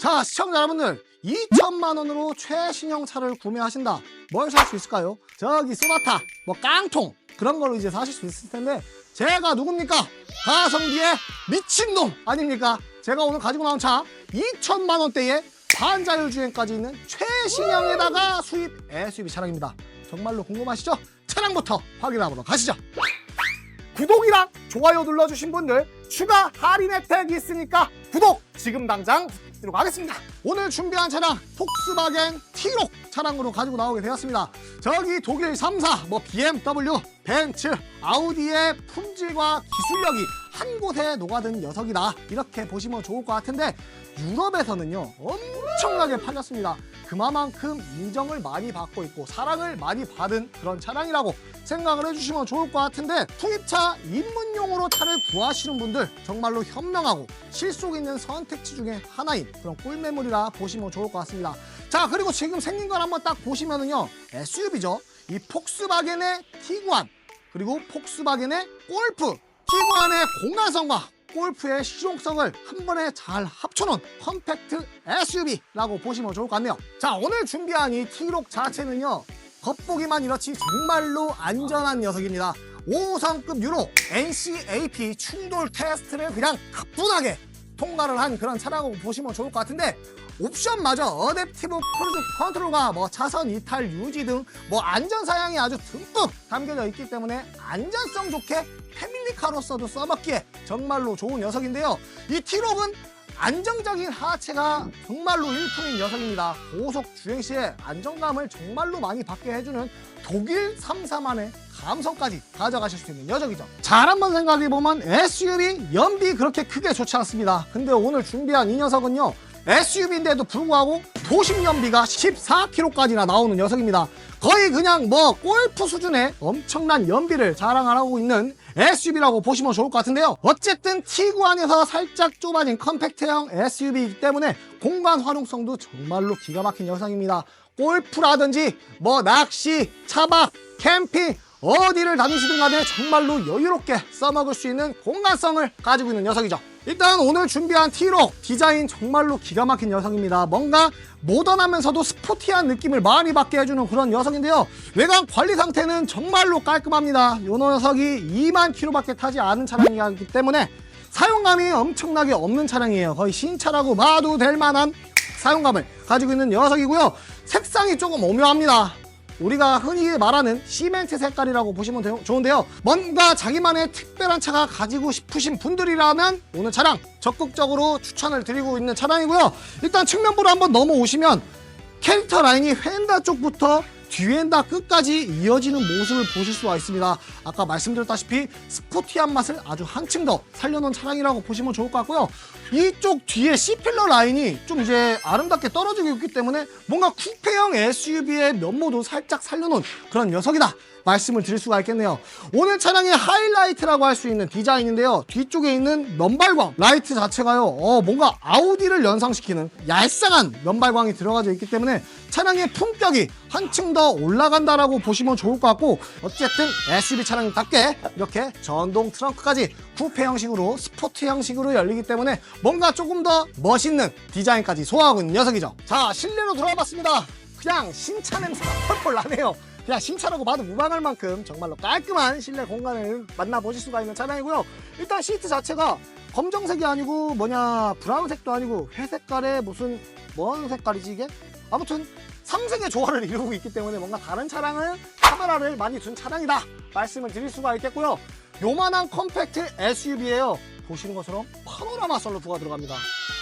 자 시청자 여러분들 2천만 원으로 최신형 차를 구매하신다 뭘 살 수 있을까요? 저기 소나타 뭐 깡통 그런 걸로 이제 사실 수 있을 텐데 제가 누굽니까? 가성비의 미친놈 아닙니까? 제가 오늘 가지고 나온 차 2천만 원대에 반자율 주행까지 있는 최신형에다가 수입 SUV 차량입니다 정말로 궁금하시죠? 차량부터 확인하도록 가시죠 구독이랑 좋아요 눌러주신 분들 추가 할인 혜택이 있으니까 구독 지금 당장 부탁드리도록 하겠습니다. 오늘 준비한 차량 폭스바겐 T록 차량으로 가지고 나오게 되었습니다. 저기 독일 3사, 뭐 BMW, 벤츠, 아우디의 품질과 기술력이 한 곳에 녹아든 녀석이다. 이렇게 보시면 좋을 것 같은데 유럽에서는요 엄청나게 팔렸습니다. 그만큼 인정을 많이 받고 있고 사랑을 많이 받은 그런 차량이라고 생각을 해주시면 좋을 것 같은데 투입차 입문용으로 차를 구하시는 분들 정말로 현명하고 실속 있는 선택지 중에 하나인 그런 꿀매물이라 보시면 좋을 것 같습니다. 자 그리고 지금 생긴 걸 한번 딱 보시면은요 SUV죠. 이 폭스바겐의 티구안 그리고 폭스바겐의 골프 티구안의 공간성과 골프의 실용성을 한 번에 잘 합쳐놓은 컴팩트 SUV라고 보시면 좋을 것 같네요. 자, 오늘 준비한 이 T록 자체는요. 겉보기만 이렇지 정말로 안전한 녀석입니다. 5호선급 유로 NCAP 충돌 테스트를 그냥 가뿐하게 통과를 한 그런 차량으로 보시면 좋을 것 같은데 옵션마저 어댑티브 크루즈 컨트롤과 뭐 차선 이탈 유지 등 뭐 안전 사양이 아주 듬뿍 담겨져 있기 때문에 안전성 좋게 패밀리카로서도 써먹기에 정말로 좋은 녀석인데요. 이 T록은 안정적인 하체가 정말로 일품인 녀석입니다. 고속 주행 시에 안정감을 정말로 많이 받게 해주는 독일 3사만의 감성까지 가져가실 수 있는 녀석이죠. 잘 한번 생각해보면 SUV 연비 그렇게 크게 좋지 않습니다. 근데 오늘 준비한 이 녀석은요. SUV인데도 불구하고 도심 연비가 14km까지나 나오는 녀석입니다. 거의 그냥 뭐 골프 수준의 엄청난 연비를 자랑하고 있는 SUV라고 보시면 좋을 것 같은데요. 어쨌든 T구안에서 살짝 좁아진 컴팩트형 SUV이기 때문에 공간 활용성도 정말로 기가 막힌 녀석입니다. 골프라든지 뭐 낚시, 차박, 캠핑 어디를 다니시든 간에 정말로 여유롭게 써먹을 수 있는 공간성을 가지고 있는 녀석이죠. 일단 오늘 준비한 T록 디자인 정말로 기가 막힌 녀석입니다. 뭔가 모던하면서도 스포티한 느낌을 많이 받게 해주는 그런 녀석인데요. 외관 관리 상태는 정말로 깔끔합니다. 이 녀석이 2만 킬로밖에 타지 않은 차량이기 때문에 사용감이 엄청나게 없는 차량이에요. 거의 신차라고 봐도 될 만한 사용감을 가지고 있는 녀석이고요. 색상이 조금 오묘합니다. 우리가 흔히 말하는 시멘트 색깔이라고 보시면 되- 좋은데요. 뭔가 자기만의 특별한 차가 가지고 싶으신 분들이라면 오늘 차량 적극적으로 추천을 드리고 있는 차량이고요. 일단 측면부로 한번 넘어오시면 캐릭터 라인이 휀다 쪽부터 뒤엔다 끝까지 이어지는 모습을 보실 수가 있습니다. 아까 말씀드렸다시피 스포티한 맛을 아주 한층 더 살려놓은 차량이라고 보시면 좋을 것 같고요. 이쪽 뒤에 C필러 라인이 좀 이제 아름답게 떨어지고 있기 때문에 뭔가 쿠페형 SUV의 면모도 살짝 살려놓은 그런 녀석이다. 말씀을 드릴 수가 있겠네요. 오늘 차량의 하이라이트라고 할 수 있는 디자인인데요. 뒤쪽에 있는 면발광 라이트 자체가요. 어, 뭔가 아우디를 연상시키는 얄쌍한 면발광이 들어가져 있기 때문에 차량의 품격이 한층 더 올라간다라고 보시면 좋을 것 같고 어쨌든 SUV 차량답게 이렇게 전동 트렁크까지 쿠페 형식으로 스포트 형식으로 열리기 때문에 뭔가 조금 더 멋있는 디자인까지 소화하고 있는 녀석이죠. 자 실내로 들어와 봤습니다. 그냥 신차 냄새가 펄펄 나네요. 그냥 신차라고 봐도 무방할 만큼 정말로 깔끔한 실내 공간을 만나보실 수가 있는 차량이고요. 일단 시트 자체가 검정색이 아니고 뭐냐 브라운색도 아니고 회색깔의 무슨 뭔 색깔이지 이게? 아무튼 삼색의 조화를 이루고 있기 때문에 뭔가 다른 차량은 카메라를 많이 둔 차량이다 말씀을 드릴 수가 있겠고요. 요만한 컴팩트 SUV예요. 보시는 것처럼 파노라마 썰루프가 들어갑니다.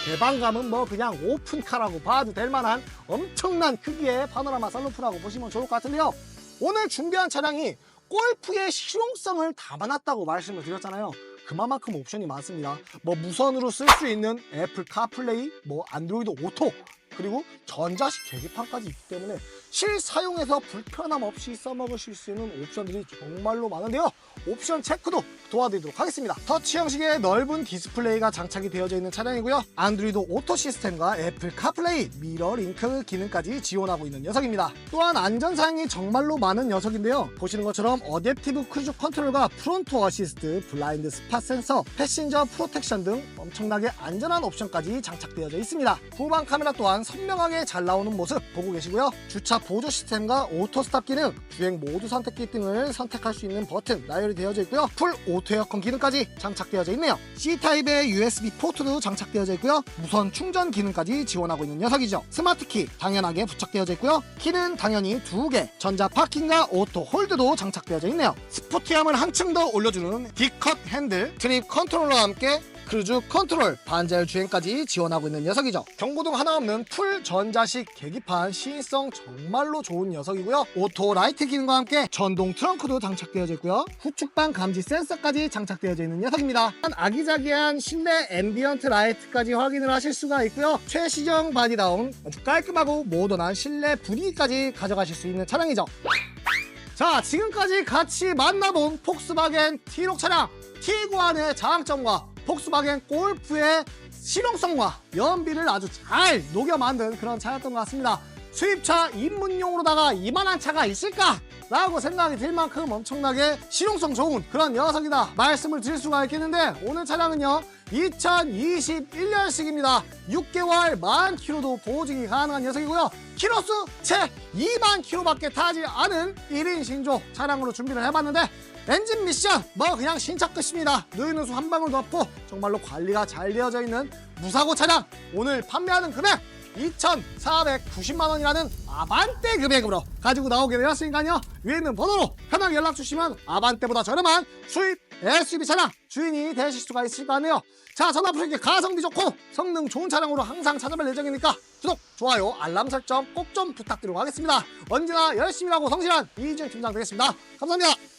개방감은 뭐 그냥 오픈카라고 봐도 될 만한 엄청난 크기의 파노라마 썰루프라고 보시면 좋을 것 같은데요. 오늘 준비한 차량이 골프의 실용성을 담아놨다고 말씀을 드렸잖아요. 그만큼 옵션이 많습니다. 뭐 무선으로 쓸 수 있는 애플 카플레이, 뭐 안드로이드 오토 그리고 전자식 계기판까지 있기 때문에 실사용에서 불편함 없이 써먹으실 수 있는 옵션들이 정말로 많은데요. 옵션 체크도 도와드리도록 하겠습니다. 터치 형식의 넓은 디스플레이가 장착이 되어져 있는 차량이고요. 안드로이드 오토 시스템과 애플 카플레이, 미러 링크 기능까지 지원하고 있는 녀석입니다. 또한 안전사양이 정말로 많은 녀석인데요. 보시는 것처럼 어댑티브 크루즈 컨트롤과 프론트 어시스트, 블라인드 스팟 센서, 패신저 프로텍션 등 엄청나게 안전한 옵션까지 장착되어져 있습니다. 후방 카메라 또한 선명하게 잘 나오는 모습 보고 계시고요. 주차 보조 시스템과 오토 스탑 기능, 주행 모드 선택기 등을 선택할 수 있는 버튼 나열이 되어져 있고요. 풀 오토 에어컨 기능까지 장착되어져 있네요. C타입의 USB 포트도 장착되어져 있고요. 무선 충전 기능까지 지원하고 있는 녀석이죠. 스마트 키 당연하게 부착되어져 있고요. 키는 당연히 두 개, 전자 파킹과 오토 홀드도 장착되어져 있네요. 스포티함을 한층 더 올려주는 D컷 핸들, 트립 컨트롤러와 함께 크루즈 컨트롤, 반자율 주행까지 지원하고 있는 녀석이죠. 경고등 하나 없는 풀 전자식 계기판 시인성 정말로 좋은 녀석이고요. 오토 라이트 기능과 함께 전동 트렁크도 장착되어져 있고요. 후측방 감지 센서까지 장착되어져 있는 녀석입니다. 한 아기자기한 실내 앰비언트 라이트까지 확인을 하실 수가 있고요. 최시정 바디다운 아주 깔끔하고 모던한 실내 분위기까지 가져가실 수 있는 차량이죠. 자 지금까지 같이 만나본 폭스바겐 T6 차량 T9안의 장점과 폭스바겐 골프의 실용성과 연비를 아주 잘 녹여 만든 그런 차였던 것 같습니다. 수입차 입문용으로다가 이만한 차가 있을까? 라고 생각이 들 만큼 엄청나게 실용성 좋은 그런 녀석이다 말씀을 드릴 수가 있겠는데 오늘 차량은요 2021년식입니다. 6개월 만 킬로도 보증이 가능한 녀석이고요. 키로수 채 2만 킬로밖에 타지 않은 1인 신조 차량으로 준비를 해봤는데 엔진 미션! 뭐 그냥 신차 끝입니다. 누유누수 한 방울 넣고 정말로 관리가 잘 되어져 있는 무사고 차량. 오늘 판매하는 금액 2,490만 원이라는 아반떼 금액으로 가지고 나오게 되었으니까요. 위에 있는 번호로 편하게 연락 주시면 아반떼보다 저렴한 수입 SUV 차량 주인이 되실 수가 있을 거 아니에요. 자 전화프리게 가성비 좋고 성능 좋은 차량으로 항상 찾아뵐 예정이니까 구독, 좋아요, 알람 설정 꼭 좀 부탁드리고 하겠습니다. 언제나 열심히 하고 성실한 이준 팀장 되겠습니다. 감사합니다